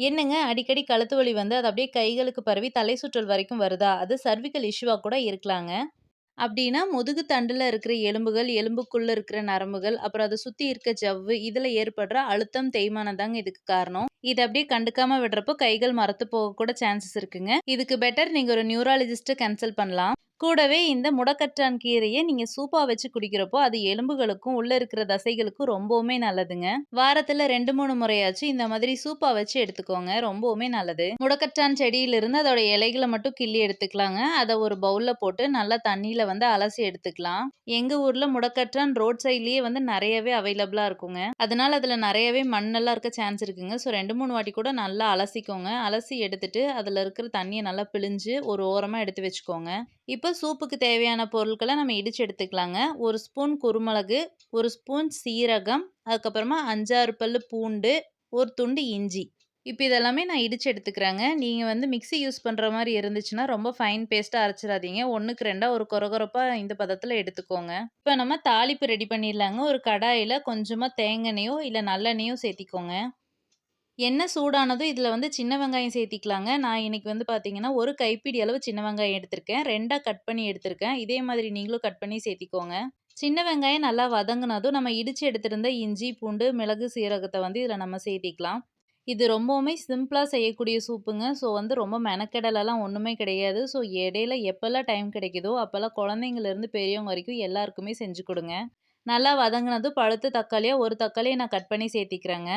என்னங்க அடிக்கடி கழுத்து வலி வந்து அது அப்படியே கைகளுக்கு பரவி தலை சுற்றல் வரைக்கும் வருதா? அது சர்விக்கல் இஷ்யூவாக கூட இருக்கலாங்க. அப்படின்னா முதுகு தண்டில் இருக்கிற எலும்புகள், எலும்புக்குள்ளே இருக்கிற நரம்புகள், அப்புறம் அதை சுற்றி இருக்க ஜவ்வு, இதில் ஏற்படுற அழுத்தம், தேய்மானம் தாங்க இதுக்கு காரணம். இதை அப்படியே கண்டுக்காம விடுறப்போ கைகள் மரத்து போக கூட சான்சஸ் இருக்குங்க. இதுக்கு பெட்டர் நீங்கள் ஒரு நியூராலஜிஸ்ட்டை கன்சல்ட் பண்ணலாம். கூடவே இந்த முடக்கற்றான் கீரையை நீங்க சூப்பா வச்சு குடிக்கிறப்போ, அது எலும்புகளுக்கும், உள்ள இருக்கிற தசைகளுக்கும் ரொம்பவுமே நல்லதுங்க. வாரத்துல 2, 3 முறையாச்சும் இந்த மாதிரி சூப்பா வச்சு எடுத்துக்கோங்க. ரொம்பவுமே நல்லது. முடக்கற்றான் செடியிலிருந்து அதோட இலைகளை மட்டும் கிள்ளி எடுத்துக்கலாங்க. அதை ஒரு பவுல்ல போட்டு நல்லா தண்ணியில் வந்து அலசி எடுத்துக்கலாம். எங்க ஊர்ல முடக்கற்றான் ரோட் சைட்லயே வந்து நிறையவே அவைலபிளா இருக்குங்க. அதனால அதுல நிறையவே மண்ணெல்லாம் இருக்க சான்ஸ் இருக்குங்க. ஸோ 2, 3 வாட்டி கூட நல்லா அலசிக்கோங்க. அலசி எடுத்துட்டு அதுல இருக்கிற தண்ணியை நல்லா பிழிஞ்சு ஒரு ஓரமா எடுத்து வச்சுக்கோங்க. இப்போ சூப்புக்கு தேவையான பொருட்களை நம்ம இடித்து எடுத்துக்கலாங்க. ஒரு ஸ்பூன் குருமிளகு, ஒரு ஸ்பூன் சீரகம், அதுக்கப்புறமா 5, 6 பல்லு பூண்டு, ஒரு துண்டு இஞ்சி. இப்போ இதெல்லாமே நான் இடிச்சு எடுத்துக்கிறேங்க. நீங்கள் வந்து மிக்ஸி யூஸ் பண்ணுற மாதிரி இருந்துச்சுன்னா, ரொம்ப ஃபைன் பேஸ்ட்டாக அரைச்சிடாதீங்க ஒன்றுக்கு ரெண்டாக ஒரு குறகுறப்பாக இந்த பதத்தில் எடுத்துக்கோங்க. இப்போ நம்ம தாளிப்பு ரெடி பண்ணிடலாங்க. ஒரு கடாயில் கொஞ்சமாக தேங்காயோ இல்லை நல்லெண்ணெயோ சேர்த்திக்கோங்க. எண்ணெய் சூடானதும் இதில் வந்து சின்ன வெங்காயம் சேர்த்திக்கலாங்க. நான் இன்னைக்கு வந்து பார்த்தீங்கன்னா, ஒரு கைப்பிடி அளவு சின்ன வெங்காயம் எடுத்திருக்கேன். ரெண்டாக கட் பண்ணி எடுத்திருக்கேன். இதே மாதிரி நீங்களும் கட் பண்ணி சேர்த்திக்கோங்க. சின்ன வெங்காயம் நல்லா வதங்கினதும் நம்ம இடித்து எடுத்திருந்த இஞ்சி, பூண்டு, மிளகு, சீரகத்தை வந்து இதில் நம்ம சேர்த்திக்கலாம். இது ரொம்பவுமே சிம்பிளாக செய்யக்கூடிய சூப்புங்க. ஸோ வந்து ரொம்ப மெனக்கெடலெல்லாம் ஒன்றுமே கிடையாது. ஸோ இடையில எப்போல்லாம் டைம் கிடைக்குதோ, அப்போல்லாம் குழந்தைங்கள்லேருந்து பெரியவங்க வரைக்கும் எல்லாருக்குமே செஞ்சு கொடுங்க நல்லா வதங்கினதும் பழுத்த தக்காளியாக ஒரு தக்காளியை நான் கட் பண்ணி சேர்த்திக்கிறேங்க.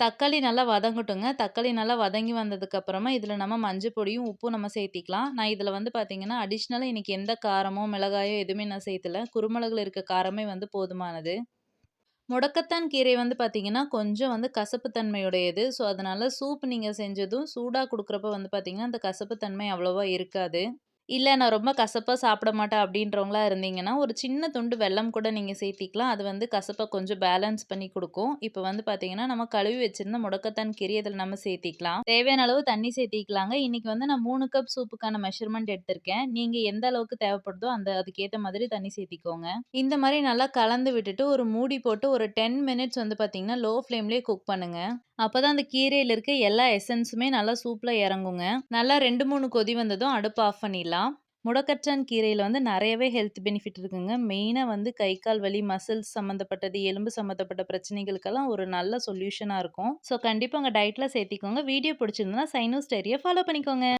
தக்காளி நல்லா வதங்கட்டுங்க. தக்காளி நல்லா வதங்கி வந்ததுக்கப்புறமா, இதில் நம்ம மஞ்சள் பொடியும், உப்பும் நம்ம சேர்த்திக்கலாம். நான் இதில் வந்து பார்த்தீங்கன்னா, அடிஷ்னலாக இன்றைக்கி எந்த காரமோ, மிளகாயோ எதுவுமே நான் சேர்த்தல. குருமிளகில் இருக்க காரமே வந்து போதுமானது. முடக்கத்தான் கீரை வந்து பார்த்தீங்கன்னா, கொஞ்சம் வந்து கசப்பு தன்மையுடையது. ஸோ, அதனால் சூப் நீங்கள் செஞ்சதும் சூடாக கொடுக்குறப்ப வந்து பார்த்தீங்கன்னா, அந்த கசப்புத்தன்மை அவ்வளோவா இருக்காது. இல்ல நான் ரொம்ப கசப்பா சாப்பிட மாட்டேன் அப்படின்றவங்களா இருந்தீங்கன்னா, ஒரு சின்ன துண்டு வெல்லம் கூட நீங்க சேர்த்திக்கலாம். அது வந்து கசப்ப கொஞ்சம் பேலன்ஸ் பண்ணி குடுக்கும். இப்ப வந்து பார்த்தீங்கன்னா, நம்ம கழுவி வச்சிருந்த முடக்கத்தான் கிரி இதில நம்ம சேர்த்திக்கலாம். தேவையான அளவு தண்ணி சேர்த்திக்கலாங்க. இன்னைக்கு வந்து நான் 3 கப் சூப்புக்கான மெஷர்மென்ட் எடுத்திருக்கேன். நீங்க எந்த அளவுக்கு தேவைப்படுதோ, அந்த அதுக்கேத்த மாதிரி தண்ணி சேர்த்திக்கோங்க. இந்த மாரி நல்லா கலந்து விட்டுட்டு, ஒரு மூடி போட்டு ஒரு 10 மினிட்ஸ் வந்து பார்த்தீங்கன்னா, லோ ஃப்ளேம்லயே குக் பண்ணுங்க. அப்பதான் அந்த கீரையில் இருக்க எல்லா எசன்ஸுமே நல்லா சூப்பில் இறங்குங்க. நல்லா 2, 3 கொதி வந்ததும் அடுப்பு ஆஃப் பண்ணிடலாம். முடக்கற்றான் கீரையில் வந்து நிறையவே ஹெல்த் பெனிஃபிட் இருக்குங்க. மெயினாக வந்து கை, கால் வலி, மசில்ஸ் சம்மந்தப்பட்டது, எலும்பு சம்மந்தப்பட்ட பிரச்சனைகளுக்கெல்லாம் ஒரு நல்ல சொல்யூஷனாக இருக்கும். ஸோ கண்டிப்பாக உங்கள் டயட்டில் சேர்த்திக்கோங்க. வீடியோ பிடிச்சிருந்ததுன்னா சைனோஸ்டேரியை ஃபாலோ பண்ணிக்கோங்க.